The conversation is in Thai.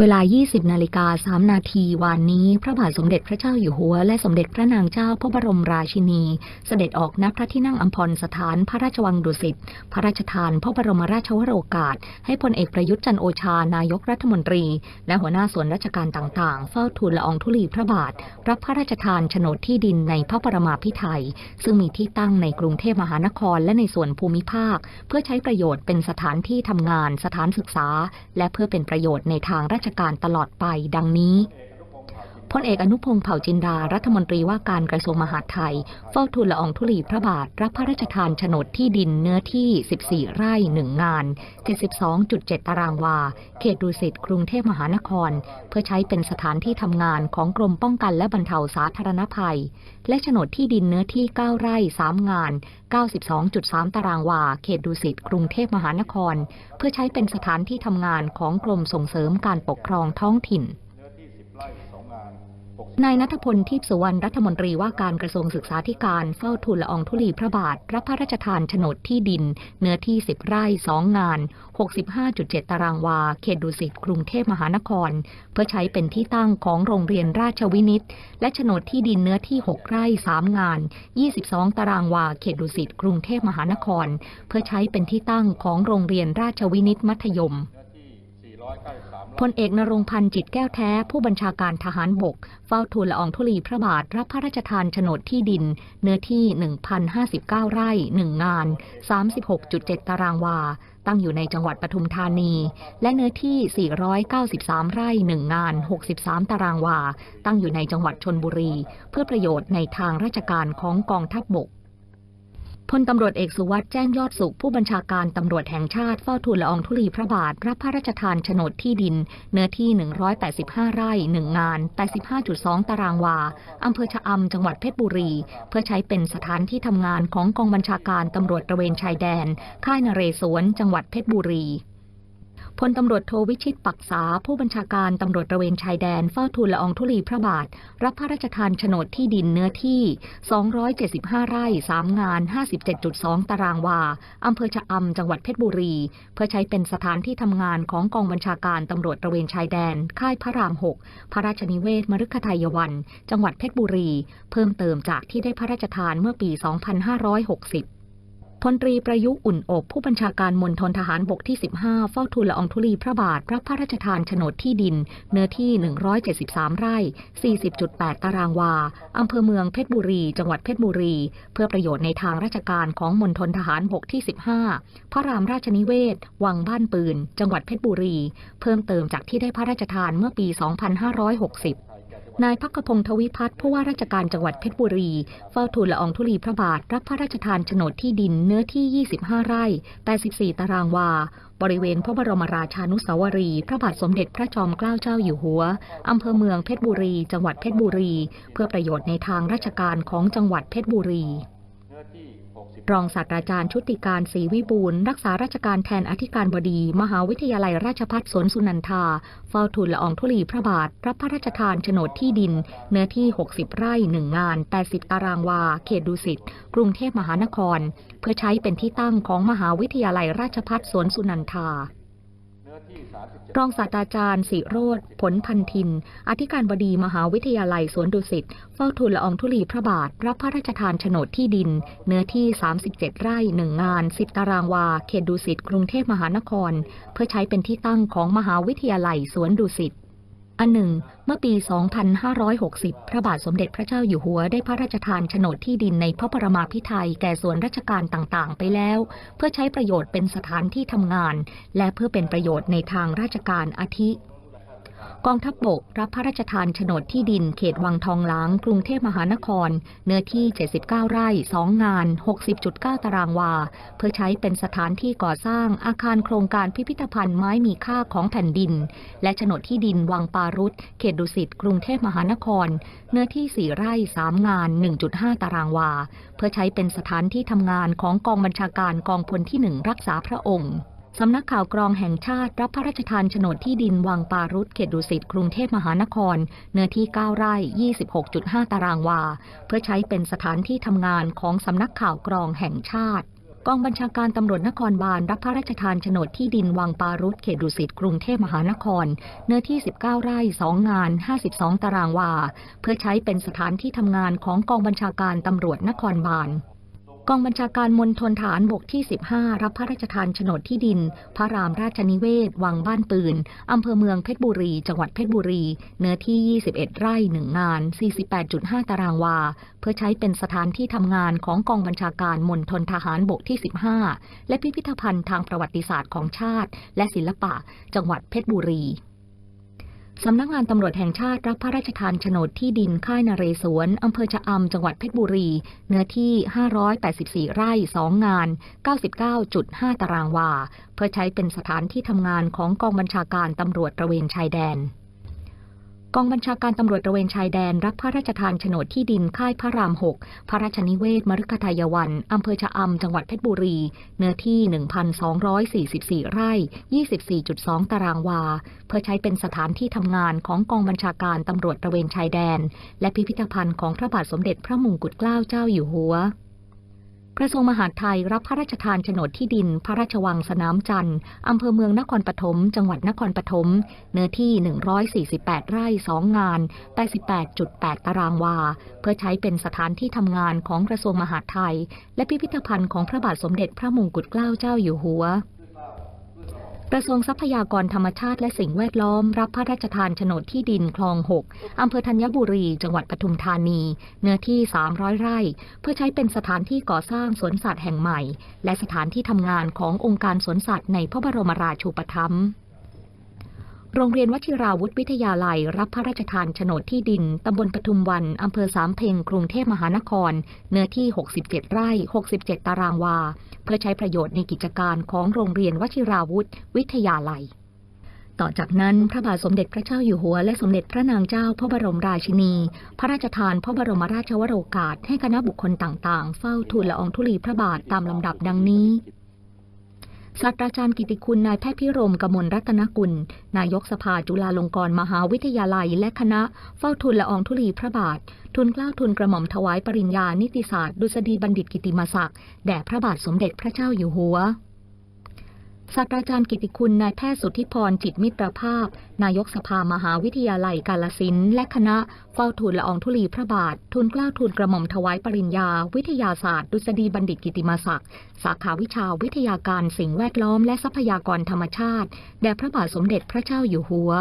เวลา 20 นาฬิกา 3 นาทีวันนี้ พระบาทสมเด็จพระเจ้าอยู่หัว และสมเด็จพระนางเจ้าพระบรมราชินี เสด็จออกณพระที่นั่งอัมพรสถานพระราชวังดุสิต พระราชทานพระบรมราชวโรกาส ให้พลเอกประยุทธ์จันโอชานายกรัฐมนตรี และหัวหน้าส่วนราชการต่างๆ เฝ้าทูลละอองธุลีพระบาท รับพระราชทานโฉนดที่ดินในพระปรมาภิไธยซึ่งมีที่ตั้งในกรุงเทพมหานครและในส่วนภูมิภาค เพื่อใช้ประโยชน์เป็นสถานที่ทำงานสถานศึกษา และเพื่อเป็นประโยชน์ในทางราชการตลอดไปดังนี้ พลเอกอนุพงศ์เผ่าจินดา รัฐมนตรีว่าการกระทรวงมหาดไทย เฝ้าทูลละอองธุลีพระบาท รับพระราชทานโฉนดที่ดินเนื้อที่ 14 ไร่หนึ่งงาน 72.7 ตารางวา เขตดุสิตกรุงเทพมหานคร เพื่อใช้เป็นสถานที่ทำงานของกรมป้องกันและบรรเทาสาธารณภัย และโฉนดที่ดินเนื้อที่ 9 ไร่ 3 งาน 92.3 ตารางวา เขตดุสิตกรุงเทพมหานคร เพื่อใช้เป็นสถานที่ทำงานของกรมส่งเสริมการปกครองท้องถิ่น นายนัทพลทิพสุวรรณรัฐมนตรีว่าการกระทรวงศึกษาธิการเฝ้าทูลละอองธุลีพระบาท รับพระราชทานโฉนดที่ดิน เนื้อที่ 10 ไร่ 2 งาน 65.7 ตารางวา เขตดุสิตกรุงเทพมหานคร เพื่อใช้เป็นที่ตั้งของโรงเรียนราชวินิต และโฉนดที่ดินเนื้อที่ 6 ไร่ 3 งาน 22 ตารางวา เขตดุสิตกรุงเทพมหานคร เพื่อใช้เป็นที่ตั้งของโรงเรียนราชวินิตมัธยม พลเอกนรงพันธ์จิตแก้วแท้ ผู้บัญชาการทหารบก เฝ้าทูลละอองธุลีพระบาท รับพระราชทานโฉนดที่ดิน เนื้อที่ 1,059 ไร่ 1 งาน 36.7 ตารางวา ตั้งอยู่ในจังหวัดปทุมธานี และเนื้อที่ 493 ไร่ 1 งาน 63 ตารางวา ตั้งอยู่ในจังหวัดชนบุรี เพื่อประโยชน์ในทางราชการของกองทัพบบก พลตำรวจเอกสุวัสด์แจ้งยอดสุขผู้บัญชาการตำรวจแห่งชาติเฝ้าทูลละอองธุลีพระบาท รับพระราชทานโฉนดที่ดิน เนื้อที่ 185 ไร่ 1 งาน 85.2 ตารางวาอำเภอชะอำจังหวัดเพชรบุรี เพื่อใช้เป็นสถานที่ทำงานของกองบัญชาการตำรวจตระเวนชายแดน ค่ายนเรศวรจังหวัดเพชรบุรี พลตำรวจโทวิชิตปักษา ผู้บัญชาการตำรวจตระเวนชายแดนเฝ้าทูลละอองธุลีพระบาท รับพระราชทานโฉนดที่ดินเนื้อที่ 275 ไร่ 3 งาน 57.2 ตารางวา อำเภอชะอำจังหวัดเพชรบุรี เพื่อใช้เป็นสถานที่ทำงานของกองบัญชาการตำรวจตระเวนชายแดน ค่ายพระราม 6 พระราชนิเวศมฤคทายวัน จังหวัดเพชรบุรี เพิ่มเติมจากที่ได้พระราชทานเมื่อปี 2560 ลตรีประยุกต์อุ่นอบผู้บัญชาการมณฑลทหารบกที่ 15 เฝ้าทูลละอองธุลีพระบาท รับพระราชทานโฉนดที่ดิน เนื้อที่ 173 ไร่ 40.8 ตารางวา อำเภอเมืองเพชรบุรี จังหวัดเพชรบุรี เพื่อประโยชน์ในทางราชการของมณฑลทหารบกที่ 15 พระรามราชนิเวศ วังบ้านปืน จังหวัดเพชรบุรี เพิ่มเติมจากที่ได้พระราชทานเมื่อปี 2560 นายพักพงศ์ทวิพัฒน์ผู้ว่าราชการจังหวัดเพชรบุรี เฝ้าทูลละอองธุลีพระบาท รับพระราชทานโฉนดที่ดินเนื้อที่ 25 ไร่ 84 ตารางวา บริเวณพระบรมราชานุสาวรีย์พระบาทสมเด็จพระจอมเกล้าเจ้าอยู่หัว อำเภอเมืองเพชรบุรี จังหวัดเพชรบุรี เพื่อประโยชน์ในทางราชการของจังหวัดเพชรบุรี รองศาสตราจารย์ชุติการศรีวิบูลรักษาราชการแทนอธิการบดี มหาวิทยาลัยราชภัฏสวนสุนันทา เฝ้าทูลละอองธุลีพระบาท รับพระราชทานโฉนดที่ดิน เนื้อที่ 60 ไร่หนึ่งงาน 80 ตารางวา เขตดุสิต กรุงเทพมหานคร เพื่อใช้เป็นที่ตั้งของมหาวิทยาลัยราชภัฏสวนสุนันทา รองศาสตราจารย์สิโรธผลพันธิน อธิการบดีมหาวิทยาลัยสวนดุสิตเฝ้าทูลละอองธุลีพระบาท รับพระราชทานโฉนดที่ดิน เนื้อที่ 37 ไร่หนึ่งงาน 10 ตารางวา เขตดุสิตกรุงเทพมหานคร เพื่อใช้เป็นที่ตั้งของมหาวิทยาลัยสวนดุสิต อันหนึ่ง เมื่อปี 2560 พระบาทสมเด็จพระเจ้าอยู่หัวได้พระราชทานโฉนดที่ดินในพระปรมาภิไธยแก่ส่วนราชการต่างๆ ไปแล้ว เพื่อใช้ประโยชน์เป็นสถานที่ทำงาน และเพื่อเป็นประโยชน์ในทางราชการอาทิ กองทัพบบกรับพระราชทานโฉนดที่ดินเขตวังทองหลาง กรุงเทพมหานคร เนื้อที่ 79 ไร่ 2 งาน 60.9 ตารางวา เพื่อใช้เป็นสถานที่ก่อสร้างอาคารโครงการพิพิธภัณฑ์ไม้มีค่าของแผ่นดิน และโฉนดที่ดินวังปารุษเขตดุสิตกรุงเทพมหานคร เนื้อที่ 4 ไร่ 3 งาน 1.5 ตารางวา เพื่อใช้เป็นสถานที่ทำงานของกองบัญชาการกองพลที่ 1 รักษาพระองค์ สำนักข่าวกรองแห่งชาติรับพระราชทานโฉนดที่ดินวังปารุษเขตดุสิตกรุงเทพมหานคร เนื้อที่ 9 ไร่ 26.5 ตารางวา เพื่อใช้เป็นสถานที่ทำงานของสำนักข่าวกรองแห่งชาติกองบัญชาการตำรวจนครบาลรับพระราชทานโฉนดที่ดินวังปารุษเขตดุสิตกรุงเทพมหานคร เนื้อที่ 19 ไร่ 2 งาน 52 ตารางวา เพื่อใช้เป็นสถานที่ทำงานของกองบัญชาการตำรวจนครบาล กองบัญชาการมณฑลฐานบกที่ 15 รับพระราชทานโฉนดที่ดิน พระรามราชนิเวศ วังบ้านปืน อำเภอเมืองเพชรบุรี จังหวัดเพชรบุรี เนื้อที่ 21 ไร่ 1 งาน 48.5 ตารางวา เพื่อใช้เป็นสถานที่ทำงานของกองบัญชาการมณฑลทหารบกที่ 15 และพิพิธภัณฑ์ทางประวัติศาสตร์ของชาติ และศิลปะ จังหวัดเพชรบุรี สำนักงานตำรวจแห่งชาติรับพระราชทานโฉนดที่ดินค่ายนเรศวรอำเภอชะอำจังหวัดเพชรบุรี เนื้อที่ 584 ไร่ 2 งาน 99.5 ตารางวา เพื่อใช้เป็นสถานที่ทำงานของกองบัญชาการตำรวจตระเวนชายแดน กองบัญชาการตำรวจตระเวนชายแดน รับพระราชทานโฉนดที่ดินค่ายพระราม6พระราชนิเวศมฤคทายวัน อำเภอชะอำ จังหวัดเพชรบุรี เนื้อที่ 1,244 ไร่ 24.2 ตารางวา เพื่อใช้เป็นสถานที่ทำงานของกองบัญชาการตำรวจตระเวนชายแดน และพิพิธภัณฑ์ของพระบาทสมเด็จพระมงกุฎเกล้าเจ้าอยู่หัว กระทรวงมหาดไทยรับพระราชทานโฉนดที่ดิน พระราชวังสนามจันทร์อำเภอเมืองนครปฐม จังหวัดนครปฐม เนื้อที่ 148 ไร่ 2 งาน 88.8 ตารางวา เพื่อใช้เป็นสถานที่ทำงานของกระทรวงมหาดไทย และพิพิธภัณฑ์ของพระบาทสมเด็จพระมงกุฎเกล้าเจ้าอยู่หัว กระทรวงทรัพยากรธรรมชาติและสิ่งแวดล้อม รับพระราชทานโฉนดที่ดินคลอง 6 อำเภอธัญบุรี จังหวัดปทุมธานี เนื้อที่ 300 ไร่ เพื่อใช้เป็นสถานที่ก่อสร้างสวนสัตว์แห่งใหม่ และสถานที่ทำงานขององค์การสวนสัตว์ในพระบรมราชูปถัมภ์ โรงเรียนวชิราวุธวิทยาลัย รับพระราชทานโฉนดที่ดิน ตำบลปทุมวัน อำเภอสามเพ็งกรุงเทพมหานคร เนื้อที่ 67 ไร่ 67 ตารางวา เพื่อใช้ประโยชน์ในกิจการของโรงเรียนวชิราวุธวิทยาลัย ต่อจากนั้นพระบาทสมเด็จพระเจ้าอยู่หัว และสมเด็จพระนางเจ้าพระบรมราชินี พระราชทานพระบรมราชวโรกาส ให้คณะบุคคลต่างๆ เฝ้าทูลละอองธุลีพระบาทตามลำดับดังนี้ ศาสตราจารย์กิติคุณนายแพทย์พิรมกมลรัตนกุล นายกสภาจุฬาลงกรณ์มหาวิทยาลัยและคณะเฝ้าทุนละอองธุลีพระบาท ทุนเกล้าทุนกระหม่อมถวายปริญญานิติศาสตร์ดุษฎีบัณฑิตกิติมศักดิ์แด่พระบาทสมเด็จพระเจ้าอยู่หัว ศาสตราจารย์กิติคุณนายแพทย์สุทธิพรจิตมิตรภาพ นายกสภามหาวิทยาลัยกาลสินและคณะเฝ้าทูลละอองธุลีพระบาท ทุนกล้าทุนกระหม่อมถวายปริญญา วิทยาศาสตร์ดุษฎีบัณฑิตกิติมศักดิ์สาขาวิชาวิทยาการสิ่งแวดล้อมและทรัพยากรธรรมชาติ แด่พระบาทสมเด็จพระเจ้าอยู่หัว